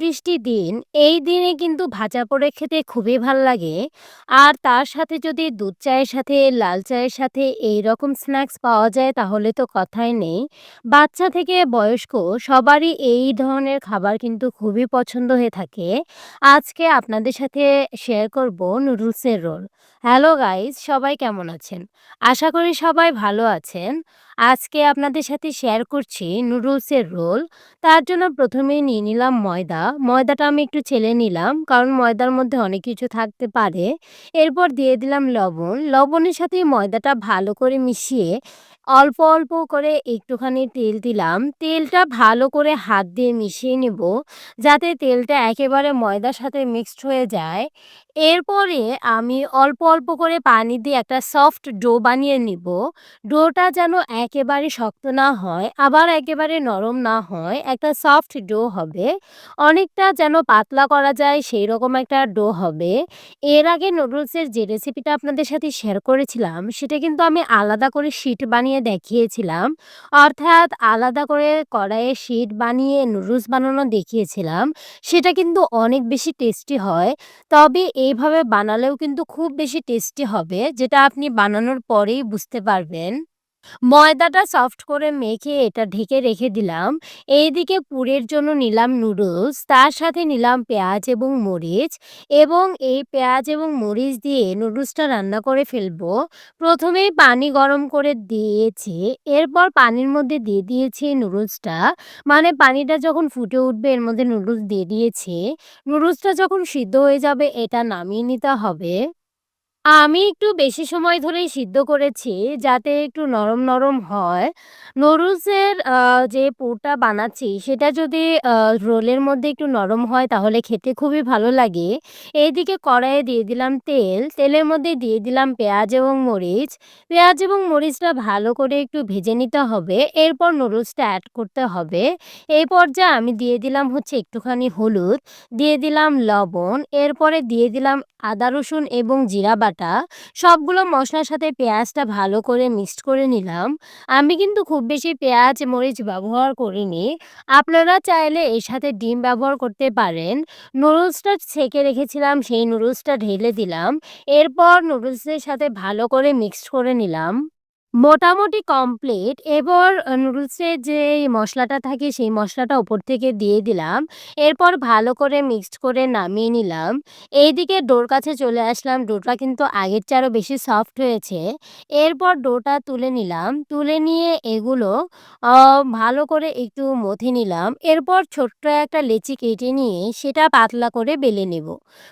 বৃষ্টির দিন, এই দিনে কিন্তু ভাজা পোড়ে খেতে খুবই ভালো লাগে। আর তার সাথে যদি দুধ চায়ের সাথে, লাল চায়ের সাথে এই রকম স্ন্যাক্স পাওয়া যায়, তাহলে তো কথাই নেই। বাচ্চা থেকে বয়স্ক, সবারই এই ধরনের খাবার কিন্তু খুবই পছন্দ হয়ে থাকে। আজকে আপনাদের সাথে শেয়ার করব নুডলসের রোল হ্যালো গাইজ সবাই কেমন আছেন? আশা করি সবাই ভালো আছেন। আজকে আপনাদের সাথে শেয়ার করছি নুডলসের রোল। তার জন্য প্রথমেই নিয়ে নিলাম ময়দা। ময়দাটা আমি একটু ছেলে নিলাম, কারণ ময়দার মধ্যে অনেক কিছু থাকতে পারে। এরপর দিয়ে দিলাম লবণ। লবণের সাথে ময়দাটা ভালো করে মিশিয়ে অল্প অল্প করে একটুখানি তেল দিলাম। তেলটা ভালো করে হাত দিয়ে মিশিয়ে নেব যাতে তেলটা একেবারে ময়দার সাথে মিক্সড হয়ে যায়। এরপরে আমি অল্প অল্প করে পানি দিয়ে একটা সফট ডো বানিয়ে নিব। ডোটা যেন একেবারে শক্ত না হয়, আবার একেবারে নরম না হয়, একটা সফট ডো হবে। অনেকটা যেন পাতলা করা যায় সেই রকম একটা ডো হবে। এর আগে নুডলসের যে রেসিপিটা আপনাদের সাথে শেয়ার করেছিলাম, সেটা কিন্তু আমি আলাদা করে শিট বানিয়ে দেখিয়েছিলাম। অর্থাৎ আলাদা করে কড়াইয়ে শিট বানিয়ে নুডলস বানানো দেখিয়েছিলাম। সেটা কিন্তু অনেক বেশি টেস্টি হয়। তবে এইভাবে বানালেও কিন্তু খুব বেশি টেস্টি হবে, যেটা আপনি বানানোর পরেই বুঝতে পারবেন। ময়দাটা সফট করে মেখে এটা ঢেকে রেখে দিলাম। এইদিকে পুরের জন্য নিলাম নুডলস, তার সাথে নিলাম পেঁয়াজ এবং মরিচ এবং এই পেঁয়াজ এবং মরিচ দিয়ে নুডলসটা রান্না করে ফেলব। প্রথমেই পানি গরম করে দিয়েছি, এরপর পানির মধ্যে দিয়ে দিয়েছি নুডলসটা। মানে পানিটা যখন ফুটে উঠবে, এর মধ্যে নুডলস দিয়ে দিয়েছি। নুডলসটা যখন সিদ্ধ হয়ে যাবে, এটা নামিয়ে নিতে হবে। আমি একটু বেশি সময় ধরেই সিদ্ধ করেছি যাতে একটু নরম, নরম হয়। নুডলসের যে পুরটা বানাচ্ছি সেটা যদি রোলের মধ্যে একটু নরম হয় তাহলে খেতে খুবই ভালো লাগে। এইদিকে কড়াইয়ে দিয়ে দিলাম তেল, তেলের মধ্যে দিয়ে দিলাম পেঁয়াজ এবং মরিচ। পেঁয়াজ এবং মরিচটা ভালো করে একটু ভেজে নিতে হবে। এরপর নুডলসটা অ্যাড করতে হবে। এই পর্যায়ে আমি দিয়ে দিলাম হচ্ছে একটুখানি হলুদ, দিয়ে দিলাম লবণ, এরপরে দিয়ে দিলাম আদা রসুন এবং জিরা বাটা সবগুলো মশলার সাথে পেঁয়াজটা ভালো করে মিক্সড করে নিলাম। আমি কিন্তু খুব বেশি পেঁয়াজ, মরিচ ব্যবহার করিনি। আপনারা চাইলে এর সাথে ডিম ব্যবহার করতে পারেন। নুডলসটা ছেঁকে রেখেছিলাম, সেই নুডলসটা ঢেলে দিলাম। এরপর নুডলসের সাথে ভালো করে মিক্সড করে নিলাম। মোটামুটি কমপ্লিট। এবার আ নুডলসের যে মসলাটা থাকে, সেই মশলাটা উপর থেকে দিয়ে দিলাম। এরপর ভালো করে মিক্সড করে নামিয়ে নিলাম। এইদিকে ডোর কাছে চলে আসলাম। ডোটা কিন্তু আগের চেয়ে আরও বেশি সফট হয়েছে। এরপর ডোটা তুলে নিলাম। তুলে নিয়ে এগুলো ভালো করে একটু মথে নিলাম। এরপর ছোট্ট একটা লেচি কেটে নিয়ে সেটা পাতলা করে বেলে নেব।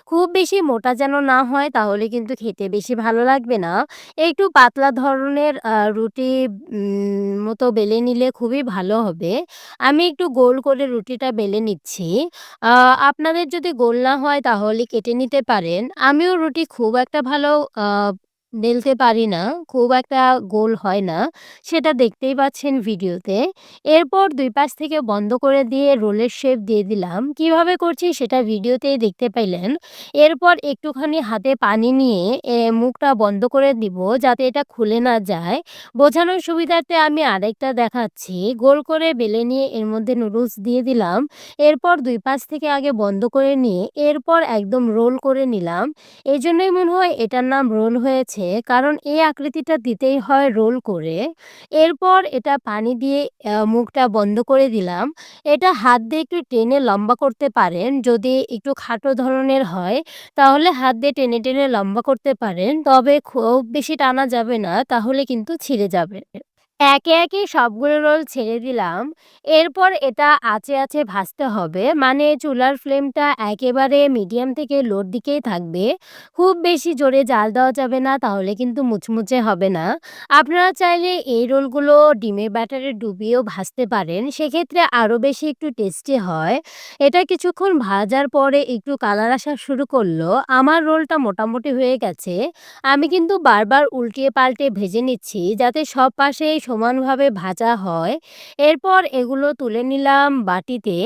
খুব বেশি মোটা যেন না হয়, তাহলে কিন্তু খেতে বেশি ভালো লাগবে না। একটু পাতলা ধরনের রুটি মতো বেলে নিলে খুবই ভালো হবে। আমি একটু গোল করে রুটিটা বেলে নিচ্ছি। আপনাদের যদি গোল না হয় তাহলে কেটে নিতে পারেন। আমিও রুটি খুব একটা ভালো বেলতে পারি না। খুব একটা গোল হয় না। সেটা দেখতেই পাচ্ছেন ভিডিওতে। এরপর দুই পাশ থেকে বন্ধ করে দিয়ে রোলের শেপ দিয়ে দিলাম। কীভাবে করছি সেটা ভিডিওতেই দেখতে পাইলেন। এরপর একটুখানি হাতে পানি নিয়ে মুখটা বন্ধ করে দিব যাতে এটা খুলে না যায়। বোঝানোর সুবিধার্থে আমি আরেকটা দেখাচ্ছি। গোল করে বেলে নিয়ে এর মধ্যে নুডলস দিয়ে দিলাম। এরপর দুই পাশ থেকে আগে বন্ধ করে নিয়ে, এরপর একদম রোল করে নিলাম। এজন্যই মনে হয় এটার নাম রোল হয়েছে। কারণ এই আকৃতিটা দিতেই হয় রোল করে। এরপর এটা পানি দিয়ে মুখটা বন্ধ করে দিলাম। এটা হাত দিয়ে একটু টেনে লম্বা করতে পারেন। যদি একটু খাটো ধরনের হয় তাহলে হাত দিয়ে টেনে, টেনে লম্বা করতে পারেন। তবে খুব বেশি টানা যাবে না তাহলে কিন্তু ছিঁড়ে যাবে। একে, একে সবগুলো রোল ছেড়ে দিলাম। এরপর এটা আঁচে, আঁচে ভাজতে হবে। মানে চুলার ফ্লেমটা একেবারে মিডিয়াম থেকে লোর দিকেই থাকবে। খুব বেশি জোরে জাল দেওয়া যাবে না তাহলে কিন্তু মুচমুচে হবে না। আপনারা চাইলে এই রোলগুলো ডিমের ব্যাটারে ডুবিয়েও ভাজতে পারেন। সেক্ষেত্রে আরও বেশি একটু টেস্টি হয়। এটা কিছুক্ষণ ভাজার পরে একটু কালার আসা শুরু করল। আমার রোলটা মোটামুটি হয়ে গেছে। আমি কিন্তু বারবার উল্টিয়ে পাল্টে ভেজে নিচ্ছি যাতে সব পাশেই সমানভাবে ভাজা হয়। এরপর এগুলো তুলে নিলাম বাটিতে।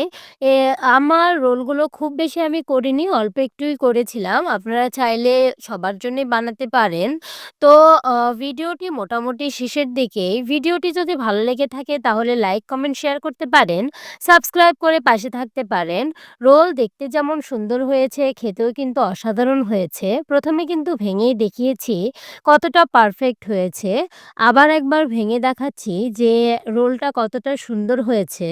এ আমার রোলগুলো খুব বেশি আমি করিনি, অল্প একটুই করেছিলাম। আপনারা চাইলে সবার জন্যই বানাতে পারেন। তো ভিডিওটি মোটামুটি শেষের দিকেই। ভিডিওটি যদি ভালো লেগে থাকে তাহলে লাইক, কমেন্ট, শেয়ার করতে পারেন। সাবস্ক্রাইব করে পাশে থাকতে পারেন। রোল দেখতে যেমন সুন্দর হয়েছে, খেতেও কিন্তু অসাধারণ হয়েছে। প্রথমে কিন্তু ভেঙেই দেখিয়েছি কতটা পারফেক্ট হয়েছে। আবার একবার ভেঙে দেখাচ্ছি যে রোলটা কতটা সুন্দর হয়েছে।